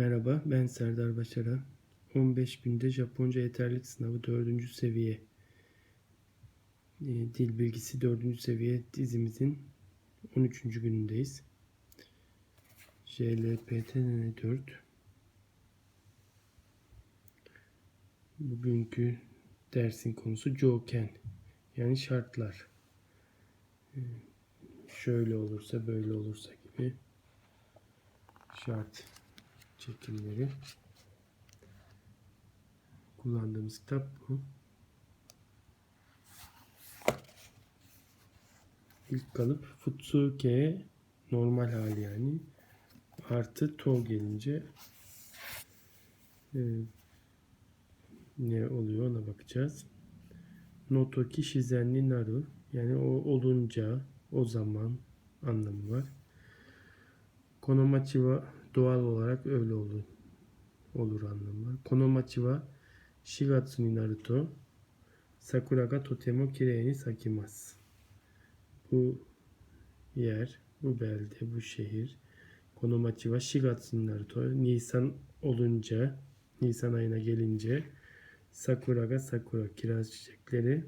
Merhaba, ben Serdar Başaran. 15 günde Japonca yeterlik sınavı 4. seviye e, dil bilgisi 4. seviye dizimizin 13. günündeyiz. JLPT 4 Bugünkü dersin konusu joken yani şartlar. E, Şöyle olursa böyle olursa gibi şart çekimleri. Kullandığımız kitap bu. İlk kalıp Futsuke normal hali yani. Artı to gelince e, ne oluyor ona bakacağız. Notoki shizenni naru yani o olunca o zaman anlamı var. Konomachi doğal olarak öyle olur. Olur anlamı. Konomachi wa shigatsu ni naru to sakura ga totemo kirei ni sakimasu. Bu yer, bu belde, bu şehir Konomachi wa shigatsu ni naru to Nisan olunca, Nisan ayına gelince sakura ga sakura kiraz çiçekleri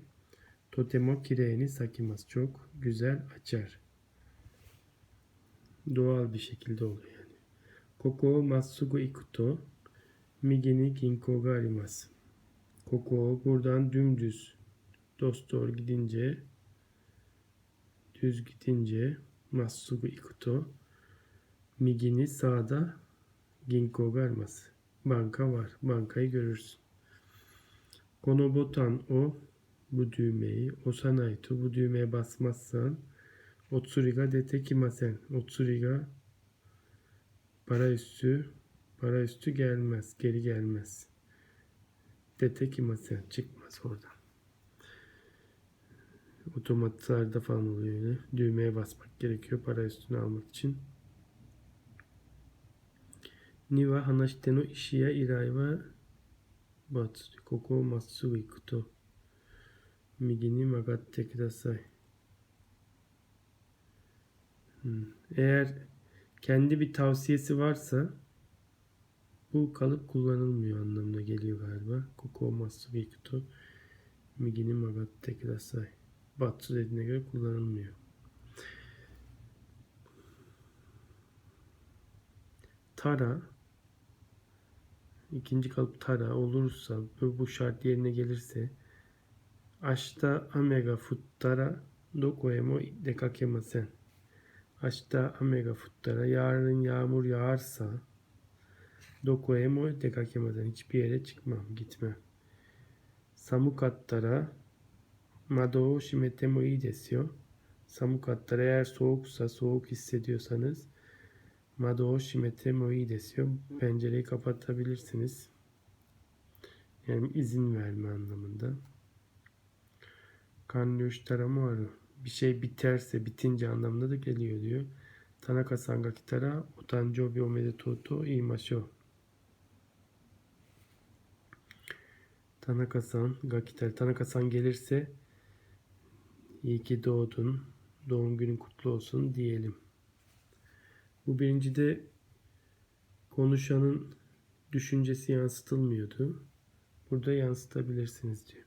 totemo kirei ni sakimasu çok güzel açar. Doğal bir şekilde oluyor yani. Koko o matsugu iku to migi ni ginko ga arimasu. Koko buradan dümdüz dost doğru gidince düz gidince matsugu iku to migi ni sağda ginko ga arimasu. Banka var. Bankayı görürsün. Kono botan o bu düğmeyi osanai to bu düğmeye basmazsan otsuri ga detekimasen. Otsuri ga para üstü para üstü gelmez. Geri gelmez. Detekimasen çıkmaz oradan. Otomatlarda falan oluyor öyle. Düğmeye basmak gerekiyor para üstünü almak için. Ni wa hanashite no ishi ya irai wa batsu. Koko o matsugu iku to migi ni magatte kudasai. Hmm. Eğer kendi bir tavsiyesi varsa bu kalıp kullanılmıyor anlamına geliyor galiba. Koko matsugu ikuto migi ni magatte kudasai. Batsu dediğine göre kullanılmıyor. Tara ikinci kalıp tara olursa bu, bu şart yerine gelirse Ashita ame ga futtara doko e mo dekakemasen. Ashita ame ga futtara yarın yağmur yağarsa doko e mo dekakemasen. Hiçbir yere çıkmam, gitmem. Samukattara mado o shimete mo ii desu yo. Samukattara eğer soğuksa, soğuk hissediyorsanız mado o shimete mo ii desu yo. Pencereyi kapatabilirsiniz. Yani izin verme anlamında. Kanyoshitara maru. Bir şey biterse, bitince anlamında da geliyor diyor. Tanaka san ga kitara otanjobi omedetou to iimashou. Tanaka san ga kitara. Tanaka san gelirse iyi ki doğdun. Doğum günün kutlu olsun diyelim. Bu birincide konuşanın düşüncesi yansıtılmıyordu. Burada yansıtabilirsiniz diyor.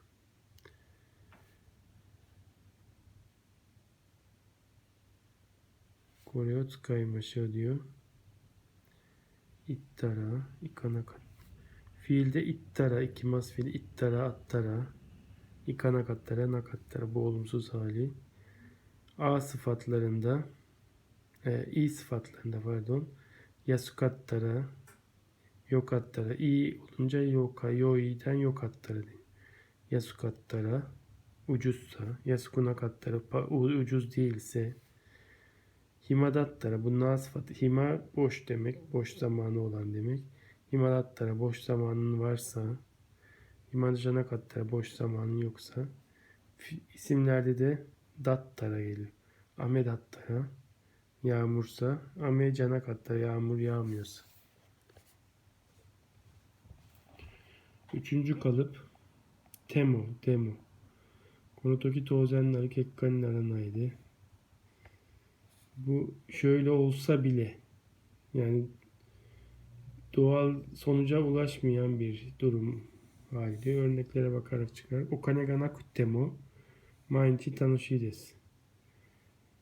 Kore o tsukaimasho diyor. İttara, ikanakat. Fiilde ittara, ikimas fiili ittara, attara, ikanakattara, nakattara bu olumsuz hali. A sıfatlarında, e, i sıfatlarında pardon, yasukattara, yokattara, i olunca yoka, yoi'den yokattara değil. Yasukattara, ucuzsa, u- ucuz değilse, Himadattara bu na sıfatı. Hima boş demek. Boş zamanı olan demek. Himadattara boş zamanın varsa Himajanakattara boş zamanın yoksa isimlerde de dattara geliyor. Amedattara yağmursa Ame canakattara yağmur yağmıyorsa. Üçüncü kalıp temo, demo. Konotoki tozenleri kekkanin aranaydı. Bu şöyle olsa bile yani doğal sonuca ulaşmayan bir durum halde örneklere bakarak çıkar. Okane ga nakutte mo mainichi tanoshii desu.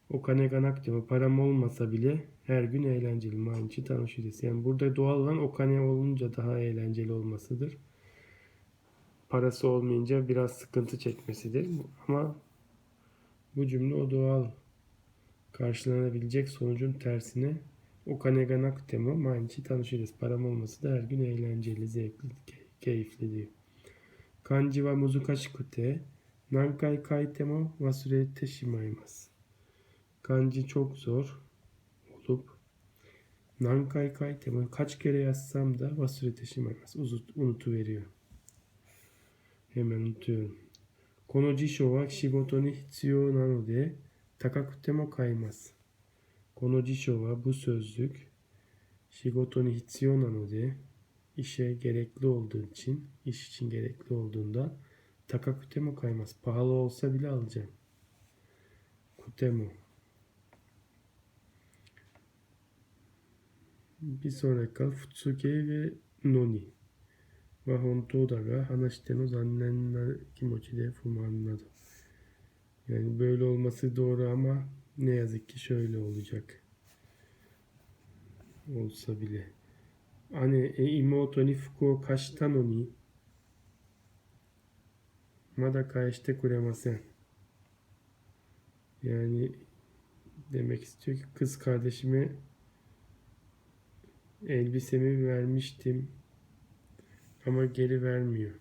Okane ga nakutte mo param olmasa bile her gün eğlenceli. Mainichi tanoshii desu. Yani burada doğal olan okane olunca daha eğlenceli olmasıdır. Parası olmayınca biraz sıkıntı çekmesidir. Ama bu cümle o doğal karşılanabilecek sonucun tersine Okaneganak tema manchi tanışırız. Param olması da her gün eğlenceli, zevkli, keyifli diyor. Kanji wa muzukashi kute nankai kaitemo wasurete shimaimasu. Kanji çok zor olup nankai kaitemo kaç kere yazsam da wasurete shimaimasu. Unutuveriyor. Hemen unutuyorum. Kono jisho wa shigoto ni hitsuyou nano 必要なので高くても買います。この辞書はbu sözlük 仕事に必要なので işe gerekli olduğu için, iş için gerekli olduğunda takakutemo kaymaz. Pahalı olsa bile alacağım. Kutemo. Bir sonraki kal Futsuke ve Noni. Wa hontou da ga hanashite no zannen na kimochi de fuman nado. Yani böyle olması doğru ama ne yazık ki şöyle olacak. Olsa bile. Ane e imoto ni fuku kashita no ni mada kaeshite kuremasen. Yani demek istiyor ki kız kardeşime elbisemi vermiştim ama geri vermiyor.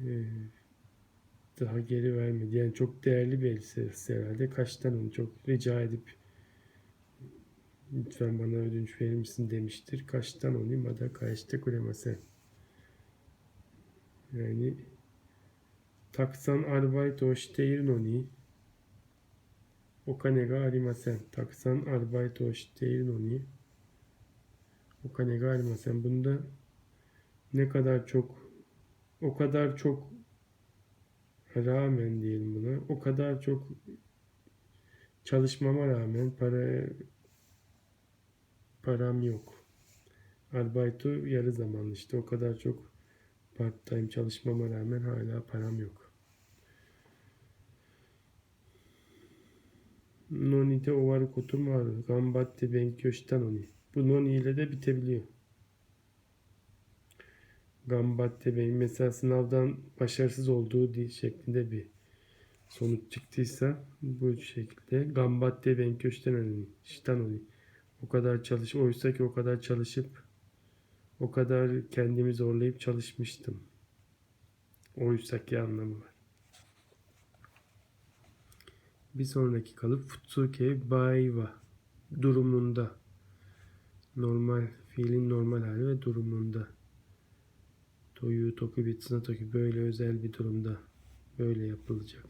Ee, daha geri vermedi. Yani çok değerli bir elbisesi herhalde. Kaçtan onu çok rica edip lütfen bana ödünç verir misin demiştir. Kaçtan onu mada kaçta kuremasen. Yani taksan arbeit o shiteiru no ni okane ga arimasen. Taksan arbeit o shiteiru no ni okane ga arimasen. Bunda ne kadar çok o kadar çok rağmen diyelim buna. O kadar çok çalışmama rağmen para param yok. Arbeito yarı zamanlı işte. O kadar çok part time çalışmama rağmen hala param yok. Noni de owaru koto mu aru. Gambatte benkyou shita no ni. Bu noni ile de bitebiliyor. Gambatte ben mesela sınavdan başarısız olduğu şeklinde bir sonuç çıktıysa bu şekilde Gambatte benkyou shita no ni. Shita no ni. O kadar çalış oysa ki o kadar çalışıp o kadar kendimi zorlayıp çalışmıştım. Oysa ki anlamı var. Bir sonraki kalıp Futsuke Baiwa durumunda. Normal fiilin normal hali ve durumunda. Toyu, toku, bitsuna, toki böyle özel bir durumda böyle yapılacak.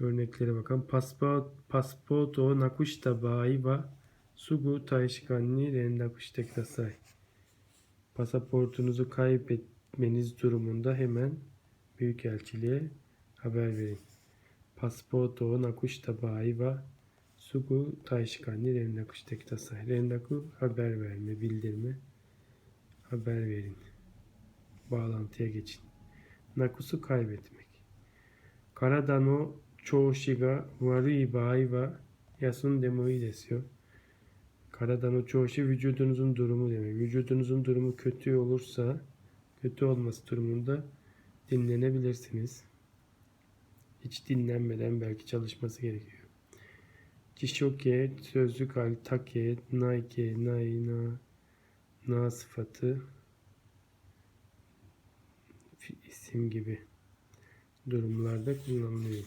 Örneklere bakalım. Pasport, pasport o nakushita bai wa sugu taishikan ni rendaku shite kudasai. Pasaportunuzu kaybetmeniz durumunda hemen Büyükelçiliğe haber verin. Pasporto nakushita bai wa sugu taishikan ni rendaku shite kudasai. Rendaku haber verme, bildirme, haber verin. Bağlantıya geçin. Nakusu kaybetmek. Karada no choushi ga warui bai wa yasunde mo ii desu yo. Karada no choushi vücudunuzun durumu demek. Vücudunuzun durumu kötü olursa, kötü olması durumunda dinlenebilirsiniz. Hiç dinlenmeden belki çalışması gerekiyor. Chishoke, sözlük hali, take, naike, nai, na, na sıfatı, fi- isim gibi durumlarda kullanılıyor.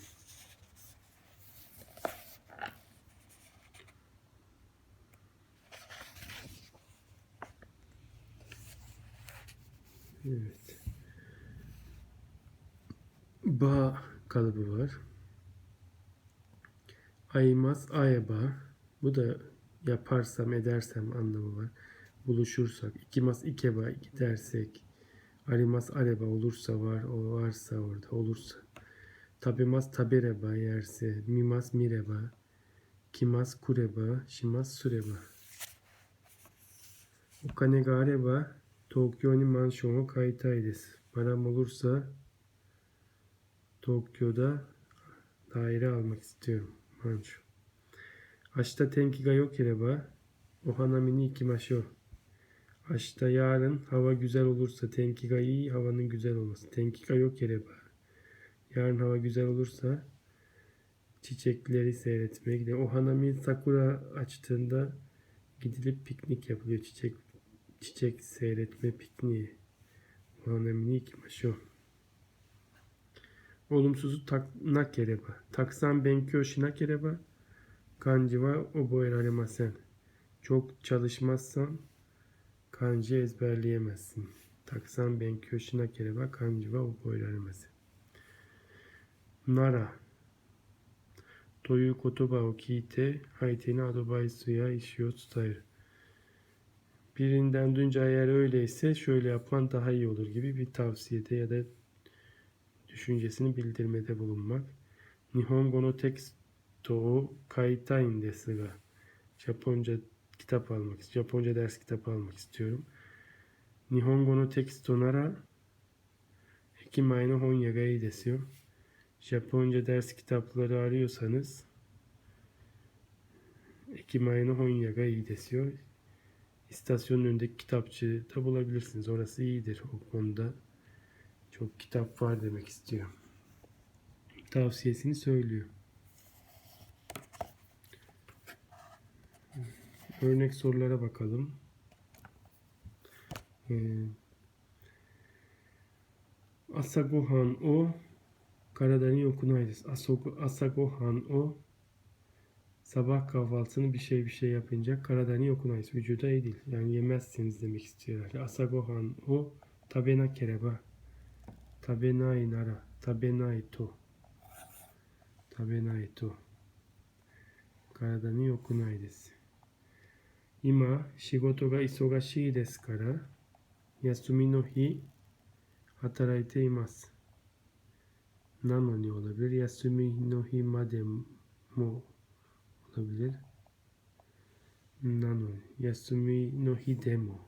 Evet. Ba kalıbı var. Aymaz ayeba. Bu da yaparsam edersem anlamı var. Buluşursak. İkimas ikeba gidersek. Arimas areba olursa var, o varsa orada olursa. Tabimas tabereba yerse, mimas mireba, kimas kureba, şimas süreba. O kane gareba, Tokyo'ni manşonu kaytaydes. Param olursa Tokyo'da daire almak istiyorum. Manşon. Ashita tenki ga yokereba, o hanamini ikimasho. Açta yarın hava güzel olursa tenkika iyi havanın güzel olması. Tenkika yok yere bari. Yarın hava güzel olursa çiçekleri seyretmeye. O Hanami Sakura açtığında gidilip piknik yapılıyor. Çiçek çiçek seyretme pikniği. O Hanami'ni şu. Olumsuzu tak, nakereba. Taksan benkyo shinakereba kanji wa oboeraremasen. Çok çalışmazsan kanji ezberleyemezsin. Taksan ben köşine kereba kanji ve okoylarımızı. Nara. Toyu kotoba o kite hayteni adobay suya işiyor tutayır. Birinden dünce eğer öyleyse şöyle yapman daha iyi olur gibi bir tavsiyede ya da düşüncesini bildirmede bulunmak. Nihongo no teksto kaitain desu ga. Japonca kitap almak, Japonca ders kitabı almak istiyorum. Nihongo no teksto nara ekimai no honya ga ii desu. Japonca ders kitapları arıyorsanız Ekimai no honya ga ii desu yo. İstasyonun önündeki kitapçıda bulabilirsiniz. Orası iyidir o konuda. Çok kitap var demek istiyor. Tavsiyesini söylüyor. Örnek sorulara bakalım. Ee, Asagohan o Karadani yokunayız. Asagohan o sabah kahvaltısını bir şey bir şey yapınca karadani yokunayız. Vücuda iyi değil. Yani yemezsiniz demek istiyor herhalde. Asagohan o tabena kereba. Tabenai nara. Tabenai to. Tabenai to. Karadani yokunayız. 今仕事が忙しいですから休みの日働いていますなのに olabilir 休みの日までも olabilir なのに休みの日でも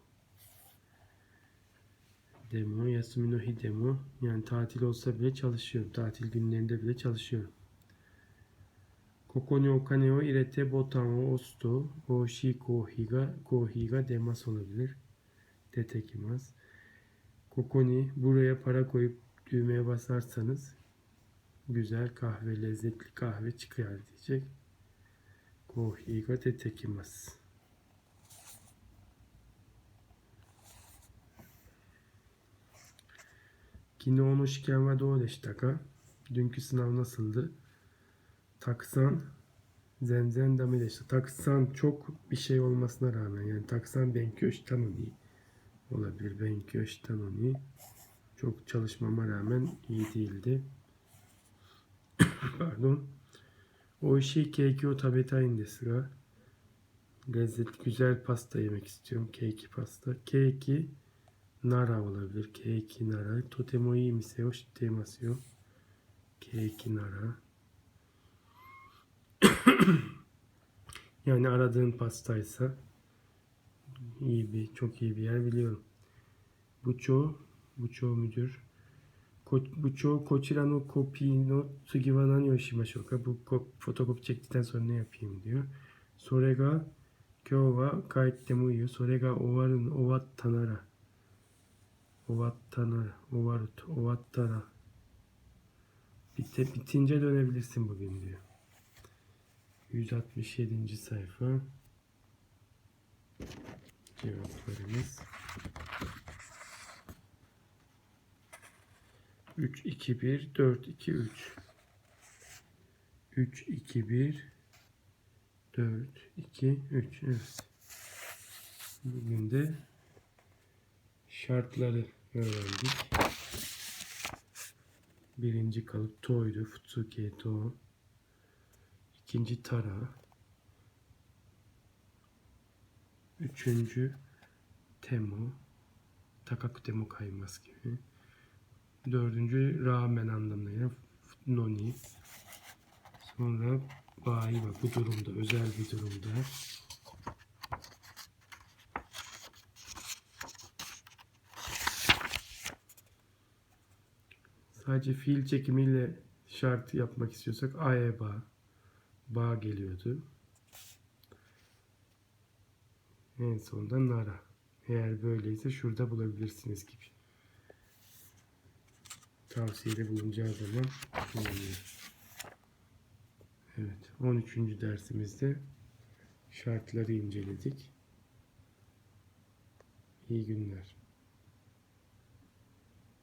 demo, Yasumi no hi demo. Yani tatil olsa bile çalışıyorum. Tatil günlerinde bile çalışıyorum. Koko ni okane o irete botan o osu o shi kohi ga kohi ga demasu olabilir. Detekimasu. Koko ni buraya para koyup düğmeye basarsanız güzel kahve, lezzetli kahve çıkar diyecek. Kohi ga detekimasu. Kino no shiken wa dou deshita? Dünkü sınav nasıldı? Taksan zenzen dame deşta. Taksan çok bir şey olmasına rağmen yani taksan benkyo shita no ni olabilir. Benkyo shita no ni çok çalışmama rağmen iyi değildi. Pardon. Oishii keiki o tabetai desu ga lezzetli güzel pasta yemek istiyorum. Keiki pasta. Keiki Nara olabilir. Keiki Nara. Totemo iyi mise o shitemasu yo. Keiki Nara. yani aradığın pastaysa iyi bir, çok iyi bir yer biliyorum. Buço, Buço müdür. Ko, Buço, kochira no kopi no tsugi wa nani o shimashou ka? Bu ko- fotokopi çektikten sonra ne yapayım diyor. Sore ga kyou wa kaitte mo ii yo. Sore ga owaru, owatta nara. Ovattana, ovarut, ovattana. Bite, bitince dönebilirsin bugün diyor. 167. sayfa. Cevaplarımız. 3, 2, 1, 4, 2, 3. 3, 2, 1, 4, 2, 3. Evet. Bugün de şartları öğrendik. Birinci kalıp to'ydu. Futsuke to ikinci tarağı, üçüncü temu, takaku temu kayması gibi, dördüncü rağmen anlamına yani noni, sonra bayi ve bu durumda, özel bir durumda, Sadece fiil çekimiyle şart yapmak istiyorsak aeba bağ geliyordu. En sonunda nara. Eğer böyleyse şurada bulabilirsiniz gibi. Tavsiyede bulunacağı zaman kullanılıyor. Evet, 13. dersimizde şartları inceledik. İyi günler.